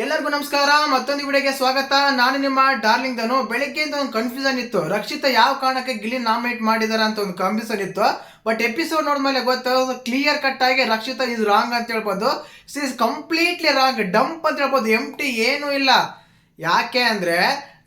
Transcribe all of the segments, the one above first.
ಎಲ್ಲರಿಗೂ ನಮಸ್ಕಾರ, ಮತ್ತೊಂದು ವಿಡಿಯೋಗೆ ಸ್ವಾಗತ. ನಾನು ನಿಮ್ಮ ಡಾರ್ಲಿಂಗ್ ಧನು. ಬೆಳಗ್ಗೆಯಿಂದ ಒಂದು ಕನ್ಫ್ಯೂಷನ್ ಇತ್ತು. ರಕ್ಷಿತ ಯಾವ ಕಾರಣಕ್ಕೆ ಗಿಲಿ ನಾಮಿನೇಟ್ ಮಾಡಿದಾರೆ ಅಂತ ಒಂದು ಕನ್ಫ್ಯೂಷನ್ ಇತ್ತು. ಬಟ್ ಎಪಿಸೋಡ್ ನೋಡಿದ್ಮೇಲೆ ಗೊತ್ತು ಕ್ಲಿಯರ್ ಕಟ್ ಆಗಿ ರಕ್ಷಿತ ಇಸ್ ರಾಂಗ್ ಅಂತ ಹೇಳ್ಬೋದು. ಇಸ್ ಕಂಪ್ಲೀಟ್ಲಿ ರಾಂಗ್ ಡಂಪ್ ಅಂತ ಹೇಳ್ಬೋದು. ಎಂ ಟಿ ಏನೂ ಇಲ್ಲ. ಯಾಕೆ ಅಂದರೆ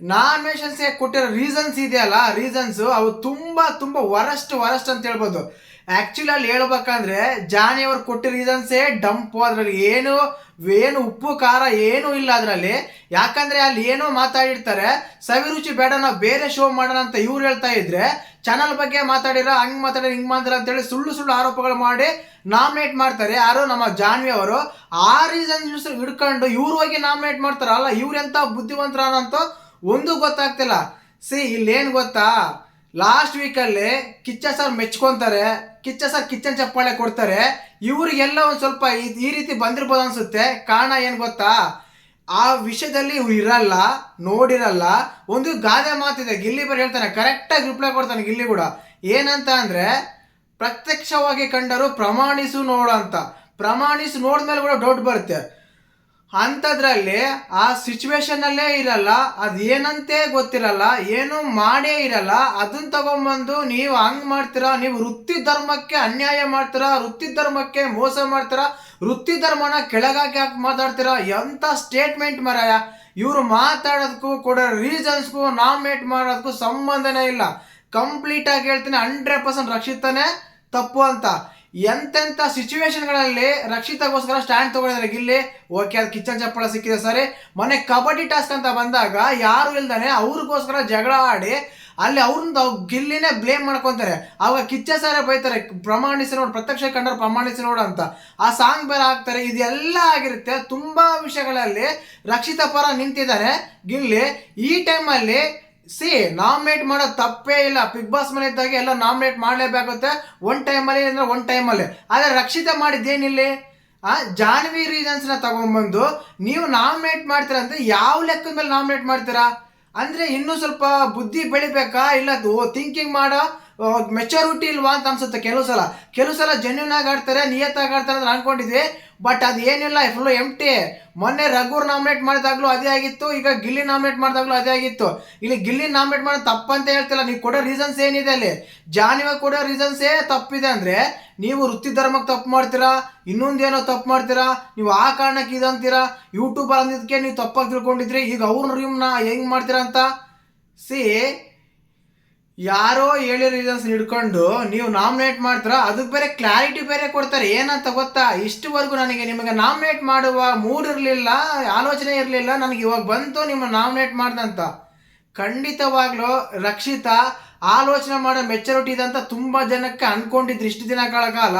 ನಾಮಿನೇಷನ್ಸ್ ಕೊಟ್ಟಿರೋ ರೀಸನ್ಸ್ ಇದೆಯಲ್ಲ ರೀಸನ್ಸ್ ಅವು ತುಂಬ ತುಂಬ ವರಸ್ಟ್ ವರಸ್ಟ್ ಅಂತ ಹೇಳ್ಬೋದು. ಆ್ಯಕ್ಚುಲಿ ಅಲ್ಲಿ ಹೇಳ್ಬೇಕಂದ್ರೆ, ಜಾನಿ ಅವ್ರು ಕೊಟ್ಟ ರೀಸನ್ಸೇ ಡಂಪು ಅದರಲ್ಲಿ ಏನು ಏನು ಉಪ್ಪು, ಖಾರ ಏನೂ ಇಲ್ಲ ಅದರಲ್ಲಿ. ಯಾಕಂದ್ರೆ ಅಲ್ಲಿ ಏನೋ ಮಾತಾಡಿರ್ತಾರೆ, ಸವಿರುಚಿ ಬೇಡ, ನಾವು ಬೇರೆ ಶೋ ಮಾಡೋಣ ಅಂತ ಇವ್ರು ಹೇಳ್ತಾ ಇದ್ರೆ ಚಾನಲ್ ಬಗ್ಗೆ ಮಾತಾಡಿರ, ಹಂಗ್ ಮಾತಾಡಿರ, ಹಿಂಗೆ ಮಾತಾಡ ಅಂತೇಳಿ ಸುಳ್ಳು ಸುಳ್ಳು ಆರೋಪಗಳು ಮಾಡಿ ನಾಮಿನೇಟ್ ಮಾಡ್ತಾರೆ. ಯಾರು? ನಮ್ಮ ಜಾನ್ವಿ ಅವರು. ಆ ರೀಸನ್ಸ್ ಹಿಡ್ಕೊಂಡು ಇವ್ರು ಹೋಗಿ ನಾಮಿನೇಟ್ ಮಾಡ್ತಾರಲ್ಲ, ಇವ್ರೆಂತ ಬುದ್ಧಿವಂತರ ಅಂತ ಒಂದು ಗೊತ್ತಾಗ್ತಿಲ್ಲ. ಸಿ, ಇಲ್ಲೇನು ಗೊತ್ತಾ? ಲಾಸ್ಟ್ ವೀಕಲ್ಲಿ ಕಿಚ್ಚ ಸರ್ ಮೆಚ್ಕೊಂತಾರೆ, ಕಿಚ್ಚ ಸರ್ ಕಿಚ್ಚನ್ ಚಪ್ಪಾಳೆ ಕೊಡ್ತಾರೆ. ಇವ್ರಿಗೆಲ್ಲ ಒಂದು ಸ್ವಲ್ಪ ಈ- ರೀತಿ ಬಂದಿರ್ಬೋದು ಅನ್ಸುತ್ತೆ. ಕಾರಣ ಏನು ಗೊತ್ತಾ? ಆ ವಿಷಯದಲ್ಲಿ ಇರಲ್ಲ, ನೋಡಿರಲ್ಲ. ಒಂದು ಗಾದೆ ಮಾತಿದೆ, ಗಿಲ್ಲಿ ಬರ್ ಹೇಳ್ತಾನೆ ಕರೆಕ್ಟಾಗಿ ರಿಪ್ಲೈ ಕೊಡ್ತಾನೆ ಗಿಲ್ಲಿ ಕೂಡ. ಏನಂತ ಅಂದರೆ, ಪ್ರತ್ಯಕ್ಷವಾಗಿ ಕಂಡರು ಪ್ರಮಾಣಿಸು ನೋಡು ಅಂತ. ಪ್ರಮಾಣಿಸಿ ನೋಡಿದ್ಮೇಲೆ ಕೂಡ ಡೌಟ್ ಬರುತ್ತೆ. ಅಂಥದ್ರಲ್ಲಿ ಆ ಸಿಚುವೇಶನಲ್ಲೇ ಇರಲ್ಲ, ಅದು ಏನಂತೆ ಗೊತ್ತಿರಲ್ಲ, ಏನು ಮಾಡೇ ಇರಲ್ಲ ಅದನ್ನ ತಗೊಂಬಂದು ನೀವು ಹಂಗ್ ಮಾಡ್ತೀರಾ, ನೀವು ವೃತ್ತಿ ಧರ್ಮಕ್ಕೆ ಅನ್ಯಾಯ ಮಾಡ್ತೀರಾ, ವೃತ್ತಿ ಧರ್ಮಕ್ಕೆ ಮೋಸ ಮಾಡ್ತೀರಾ, ವೃತ್ತಿ ಧರ್ಮನ ಕೆಳಗಾಕಿ ಹಾಕಿ ಮಾತಾಡ್ತೀರಾ ಎಂಥ ಸ್ಟೇಟ್ಮೆಂಟ್ ಮರಾಯ? ಇವರು ಮಾತಾಡೋದಕ್ಕೂ ಕೊಡೋ ರೀಸನ್ಸ್ಗೂ ನಾಮಿನೇಟ್ ಮಾಡೋದಕ್ಕೂ ಸಂಬಂಧನೇ ಇಲ್ಲ. ಕಂಪ್ಲೀಟ್ ಆಗಿ ಹೇಳ್ತೀನಿ ಹಂಡ್ರೆಡ್ ಪರ್ಸೆಂಟ್ ರಕ್ಷಿತಾನೆ ತಪ್ಪು ಅಂತ. ಎಂತೆಂಥ ಸಿಚುವೇಶನ್ಗಳಲ್ಲಿ ರಕ್ಷಿತಗೋಸ್ಕರ ಸ್ಟ್ಯಾಂಡ್ ತಗೊಂಡಿದ್ದಾರೆ ಗಿಲ್ಲಿ? ಓಕೆ ಅದು ಕಿಚ್ಚನ್ ಚಪ್ಪಳ ಸಿಕ್ಕಿದೆ ಸರಿ. ಮೊನ್ನೆ ಕಬಡ್ಡಿ ಟಾಸ್ಕ್ ಅಂತ ಬಂದಾಗ ಯಾರು ಇಲ್ದಾನೆ ಅವ್ರಿಗೋಸ್ಕರ ಜಗಳ ಆಡಿ ಅಲ್ಲಿ ಅವ್ರನ್ನ ಗಿಲ್ಲಿನೇ ಬ್ಲೇಮ್ ಮಾಡ್ಕೊತಾರೆ. ಅವಾಗ ಕಿಚ್ಚ ಸಾರೇ ಬೈತಾರೆ, ಪ್ರಮಾಣಿಸಿ ನೋಡು, ಪ್ರತ್ಯಕ್ಷ ಕಂಡ್ರೆ ಪ್ರಮಾಣಿಸಿ ನೋಡು ಅಂತ. ಆ ಸಾಂಗ್ ಬೇರೆ ಹಾಕ್ತಾರೆ. ಇದೆಲ್ಲ ಆಗಿರುತ್ತೆ. ತುಂಬಾ ವಿಷಯಗಳಲ್ಲಿ ರಕ್ಷಿತ ಪರ ನಿಂತಿದ್ದಾರೆ. ಗಿಲ್ಲಿ, ಈ ಟೈಮಲ್ಲಿ ಸಿ ನಾಮಿನೇಟ್ ಮಾಡೋ ತಪ್ಪೇ ಇಲ್ಲ. ಬಿಗ್ ಬಾಸ್ ಮನೆ ಇದ್ದಾಗ ಎಲ್ಲ ನಾಮಿನೇಟ್ ಮಾಡಲೇಬೇಕಾಗುತ್ತೆ. ಒನ್ ಟೈಮಲ್ಲಿ ಅಂದ್ರೆ ಒನ್ ಟೈಮಲ್ಲಿ ಆದರೆ ರಕ್ಷಿತ ಮಾಡಿದ್ದೇನಿಲ್ಲಿ? ಆ ಜಾನ್ವಿ ರೀಸನ್ಸ್ನ ತಗೊಂಡ್ಬಂದು ನೀವು ನಾಮಿನೇಟ್ ಮಾಡ್ತೀರಾ ಅಂದರೆ ಯಾವ ಲೆಕ್ಕದ ಮೇಲೆ ನಾಮಿನೇಟ್ ಮಾಡ್ತೀರಾ? ಅಂದರೆ ಇನ್ನೂ ಸ್ವಲ್ಪ ಬುದ್ಧಿ ಬೆಳಿಬೇಕಾ? ಇಲ್ಲ ಥಿಂಕಿಂಗ್ ಮಾಡೋ ಮೆಚುರಿಟಿ ಇಲ್ವಾ ಅಂತ ಅನ್ಸುತ್ತೆ. ಕೆಲವು ಸಲ. ಕೆಲವು ಸಲ ಜೆನ್ಯೂನ್ ಆಗಿ ಆಡ್ತಾರೆ, ನಿಯತ್ತಾಗಿ ಆಡ್ತಾರೆ ಅಂತ ಅನ್ಕೊಂಡಿದ್ವಿ. ಬಟ್ ಅದು ಏನಿಲ್ಲ ಫುಲ್ಲು ಎಂಟಿ ಮೊನ್ನೆ ರಘುರ್ ನಾಮಿನೇಟ್ ಮಾಡಿದಾಗ್ಲೂ ಅದೇ ಆಗಿತ್ತು, ಈಗ ಗಿಲ್ಲಿ ನಾಮಿನೇಟ್ ಮಾಡಿದಾಗ್ಲೂ ಅದೇ ಆಗಿತ್ತು. ಇಲ್ಲಿ ಗಿಲ್ಲಿ ನಾಮಿನೇಟ್ ಮಾಡೋದು ತಪ್ಪಂತ ಹೇಳ್ತಿಲ್ಲ, ನೀವು ಕೊಡೋ ರೀಸನ್ಸ್ ಏನಿದೆ ಅಲ್ಲಿ? ಜಾನಿವ ಕೊಡೋ ರೀಸನ್ಸೇ ತಪ್ಪಿದೆ ಅಂದರೆ, ನೀವು ವೃತ್ತಿ ಧರ್ಮಕ್ಕೆ ತಪ್ಪು ಮಾಡ್ತೀರಾ ಇನ್ನೊಂದೇನೋ ತಪ್ಪು ಮಾಡ್ತೀರಾ, ನೀವು ಆ ಕಾರಣಕ್ಕೆ ಇದಂತೀರಾ ಯೂಟ್ಯೂಬರ್ ಅಂದಿದ್ದಕ್ಕೆ ನೀವು ತಪ್ಪಾಗಿ ತಿಳ್ಕೊಂಡಿದ್ರಿ, ಈಗ ಅವ್ರನ್ನ ರೀಮ್ನ ಹೆಂಗೆ ಮಾಡ್ತೀರಾ ಅಂತ? ಸಿ ಯಾರೋ ಹೇಳಿ ರೀಸನ್ಸ್ ಹಿಡ್ಕೊಂಡು ನೀವು ನಾಮಿನೇಟ್ ಮಾಡ್ತೀರಾ? ಅದಕ್ಕೆ ಬೇರೆ ಕ್ಲಾರಿಟಿ ಬೇರೆ ಕೊಡ್ತಾರೆ. ಏನಂತ ಗೊತ್ತಾ? ಇಷ್ಟುವರೆಗೂ ನನಗೆ ನಿಮಗೆ ನಾಮಿನೇಟ್ ಮಾಡುವ ಮೂಡ್ ಇರಲಿಲ್ಲ, ಆಲೋಚನೆ ಇರಲಿಲ್ಲ. ನನಗೆ ಇವಾಗ ಬಂತು ನಿಮ್ಮ ನಾಮಿನೇಟ್ ಮಾಡ್ದಂತ. ಖಂಡಿತವಾಗ್ಲೂ ರಕ್ಷಿತಾ, ಆಲೋಚನೆ ಮಾಡೋ ಮೆಚುರಿಟಿ ಇದೆ ಅಂತ ತುಂಬ ಜನಕ್ಕೆ ಅನ್ಕೊಂಡಿದ್ರು ಇಷ್ಟು ದಿನಗಳ ಕಾಲ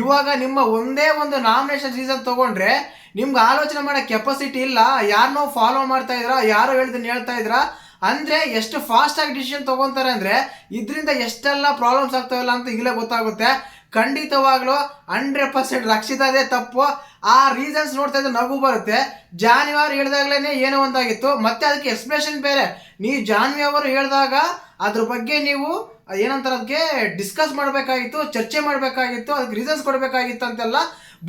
ಇವಾಗ ನಿಮ್ಮ ಒಂದೇ ಒಂದು ನಾಮಿನೇಷನ್ ರೀಸನ್ ತಗೊಂಡ್ರೆ ನಿಮ್ಗೆ ಆಲೋಚನೆ ಮಾಡೋ ಕೆಪಾಸಿಟಿ ಇಲ್ಲ. ಯಾರನ್ನೋ ಫಾಲೋ ಮಾಡ್ತಾ ಇದ್ರಾ ಯಾರೋ ಹೇಳ್ದನ್ನ ಹೇಳ್ತಾ ಇದ್ರಾ ಅಂದ್ರೆ ಎಷ್ಟು ಫಾಸ್ಟ್ ಆಗಿ ಡಿಸಿಷನ್ ತಗೊಂತಾರೆ ಅಂದ್ರೆ ಇದರಿಂದ ಎಷ್ಟೆಲ್ಲ ಪ್ರಾಬ್ಲಮ್ಸ್ ಆಗ್ತಾವಲ್ಲ ಅಂತ ಈಗಲೇ ಗೊತ್ತಾಗುತ್ತೆ. ಖಂಡಿತವಾಗ್ಲೂ ಹಂಡ್ರೆಡ್ ಪರ್ಸೆಂಟ್ ರಕ್ಷಿತದೇ ತಪ್ಪು. ಆ ರೀಸನ್ಸ್ ನೋಡ್ತಾ ಇದ್ರೆ ನಗು ಬರುತ್ತೆ. ಜಾನ್ವಾರ್ ಹೇಳಿದಾಗಲೇ ಏನೋ ಒಂದಾಗಿತ್ತು. ಮತ್ತೆ ಅದಕ್ಕೆ ಎಕ್ಸ್ಪ್ರೆಷನ್ ಬೇರೆ. ನೀವು ಜಾನ್ವಿ ಅವರು ಹೇಳಿದಾಗ ಅದ್ರ ಬಗ್ಗೆ ನೀವು ಏನಂತಾರೆ ಅದಕ್ಕೆ ಡಿಸ್ಕಸ್ ಮಾಡಬೇಕಾಗಿತ್ತು, ಚರ್ಚೆ ಮಾಡಬೇಕಾಗಿತ್ತು ಅದಕ್ಕೆ ರೀಸನ್ಸ್ ಕೊಡಬೇಕಾಗಿತ್ತು ಅಂತೆಲ್ಲ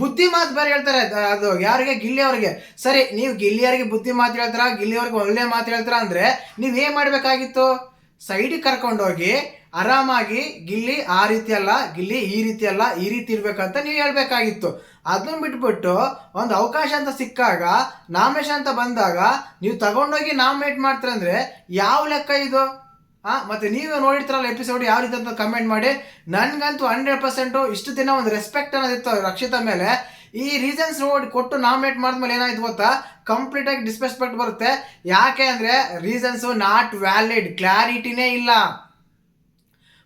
ಬುದ್ಧಿ ಮಾತು ಬೇರೆ ಹೇಳ್ತಾರೆ. ಅದು ಯಾರಿಗೆ? ಗಿಲ್ಲಿ ಅವರಿಗೆ. ಸರಿ, ನೀವು ಗಿಲ್ಲಿಯರಿಗೆ ಬುದ್ಧಿ ಮಾತು ಹೇಳ್ತೀರಾ ಗಿಲ್ಲಿಯವ್ರಿಗೆ ಒಳ್ಳೆ ಮಾತು ಹೇಳ್ತೀರಾ ಅಂದರೆ ನೀವು ಏನು ಮಾಡಬೇಕಾಗಿತ್ತು? ಸೈಡಿಗೆ ಕರ್ಕೊಂಡೋಗಿ ಆರಾಮಾಗಿ ಗಿಲ್ಲಿ ಆ ರೀತಿ ಅಲ್ಲ, ಗಿಲ್ಲಿ ಈ ರೀತಿ ಅಲ್ಲ, ಈ ರೀತಿ ಇರಬೇಕಂತ ನೀವು ಹೇಳಬೇಕಾಗಿತ್ತು. ಅದನ್ನ ಬಿಟ್ಬಿಟ್ಟು ಒಂದು ಅವಕಾಶ ಅಂತ ಸಿಕ್ಕಾಗ ನಾಮಿನೇಷನ್ ಅಂತ ಬಂದಾಗ, ನೀವು ತಗೊಂಡೋಗಿ ನಾಮಿನೇಟ್ ಮಾಡ್ತೀರಂದ್ರೆ ಯಾವ ಲೆಕ್ಕ ಇದು? ಆ ಮತ್ತೆ ನೀವು ನೋಡಿರ್ತಾರಲ್ಲ ಎಪಿಸೋಡ್ ಯಾವ ರೀತಿ ಅಂತ ಕಮೆಂಟ್ ಮಾಡಿ. ನನಗಂತೂ ಹಂಡ್ರೆಡ್ ಪರ್ಸೆಂಟು ಇಷ್ಟು ದಿನ ಒಂದು ರೆಸ್ಪೆಕ್ಟ್ ಅನ್ನೋದಿತ್ತು ರಕ್ಷಿತಾ ಮೇಲೆ. ಈ ರೀಸನ್ಸ್ ನೋಡಿ ಕೊಟ್ಟು ನಾಮಿನೇಟ್ ಮಾಡಿದ್ಮೇಲೆ ಏನಾಯ್ತು ಗೊತ್ತಾ? ಕಂಪ್ಲೀಟ್ ಆಗಿ ಡಿಸ್ಪೆಕ್ಟ್ ಬರುತ್ತೆ. ಯಾಕೆ ಅಂದರೆ ರೀಸನ್ಸು ನಾಟ್ ವ್ಯಾಲಿಡ್ ಕ್ಲಾರಿಟಿನೇ ಇಲ್ಲ.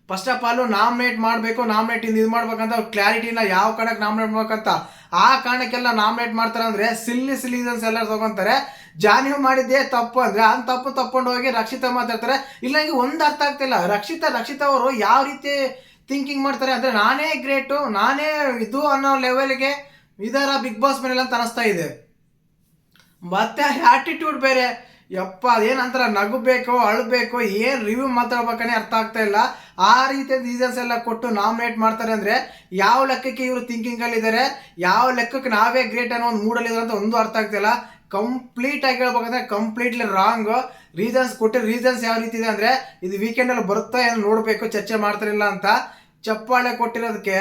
ಫಸ್ಟ್ ಆಫ್ ಆಲ್ ನಾಮಿನೇಟ್ ಮಾಡಬೇಕು ನಾಮಿನೇಟ್ ಇದು ಮಾಡ್ಬೇಕಂತ ಕ್ಲಾರಿಟಿನ ಯಾವ ಕಾರಣಕ್ಕೆ ನಾಮಿನೇಟ್ ಮಾಡ್ಬೇಕಂತ ಆ ಕಾರಣಕ್ಕೆಲ್ಲ ನಾಮಿನೇಟ್ ಮಾಡ್ತಾರೆ ಅಂದ್ರೆ ಸಿಲ್ಲಿ ಸಿಲಿಸನ್ಸ್ ಎಲ್ಲ ತಗೊಂತಾರೆ. ಜಾನಿ ಮಾಡಿದ್ದೇ ತಪ್ಪು ಅಂದ್ರೆ ಆ ತಪ್ಪು ತಪ್ಕೊಂಡು ಹೋಗಿ ರಕ್ಷಿತಾ ಮಾತಾಡ್ತಾರೆ. ಇಲ್ಲ ಹಿಂಗೆ ಒಂದು ಅರ್ಥ ಆಗ್ತಿಲ್ಲ. ರಕ್ಷಿತಾ ರಕ್ಷಿತಾ ಅವರು ಯಾವ ರೀತಿ ಥಿಂಕಿಂಗ್ ಮಾಡ್ತಾರೆ ಅಂದ್ರೆ ನಾನೇ ಗ್ರೇಟು ನಾನೇ ಇದು ಅನ್ನೋ ಲೆವೆಲ್ಗೆ ಇದರ ಬಿಗ್ ಬಾಸ್ ಮನೇಲಿ ಅಂತ ಅನಿಸ್ತಾ ಇದೆ. ಮತ್ತೆ ಆಟಿಟ್ಯೂಡ್ ಬೇರೆ. ಯಪ್ಪ ಅದೇನಂತಾರ ನಗಬೇಕು, ಅಳಬೇಕು, ಏನು ರಿವ್ಯೂ ಮಾತಾಡ್ಬೇಕನೇ ಅರ್ಥ ಆಗ್ತಾ ಇಲ್ಲ. ಆ ರೀತಿಯ ರೀಸನ್ಸ್ ಎಲ್ಲ ಕೊಟ್ಟು ನಾಮಿನೇಟ್ ಮಾಡ್ತಾರೆ ಅಂದರೆ ಯಾವ ಲೆಕ್ಕಕ್ಕೆ ಇವರು ಥಿಂಕಿಂಗ್ ಅಲ್ಲಿ ಇದ್ದಾರೆ ಯಾವ ಲೆಕ್ಕಕ್ಕೆ ನಾವೇ ಗ್ರೇಟ್ ಅನ್ನೋ ಒಂದು ಮೂಡಲ್ಲಿ ಇದ್ದಾರೆ ಅಂತ ಒಂದು ಅರ್ಥ ಆಗ್ತಿಲ್ಲ ಕಂಪ್ಲೀಟ್ ಆಗಿ ಹೇಳ್ಬೇಕಂದ್ರೆ ಕಂಪ್ಲೀಟ್ಲಿ ರಾಂಗ್ ರೀಸನ್ಸ್ ಕೊಟ್ಟಿರೋ ರೀಸನ್ಸ್ ಯಾವ ರೀತಿ ಇದೆ ಅಂದರೆ ಇದು ವೀಕೆಂಡಲ್ಲಿ ಬರುತ್ತಾ ಏನು ನೋಡಬೇಕು, ಚರ್ಚೆ ಮಾಡ್ತಿರಲಿಲ್ಲ ಅಂತ. ಚಪ್ಪಾಳೆ ಕೊಟ್ಟಿರೋದಕ್ಕೆ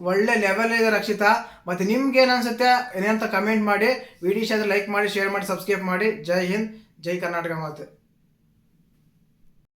ಒಳ್ಳೆ ಲೆವೆಲ್ ಇದೆ ರಕ್ಷಿತಾ. ಮತ್ತೆ ನಿಮ್ಗೆ ಏನು ಅನ್ಸುತ್ತೆ ಏನಂತ ಕಮೆಂಟ್ ಮಾಡಿ. ವಿಡಿಯೋ ಲೈಕ್ ಮಾಡಿ ಶೇರ್ ಮಾಡಿ ಸಬ್ಸ್ಕ್ರೈಬ್ ಮಾಡಿ. ಜೈ ಹಿಂದ್, ಜೈ ಕರ್ನಾಟಕ ಮಾತು.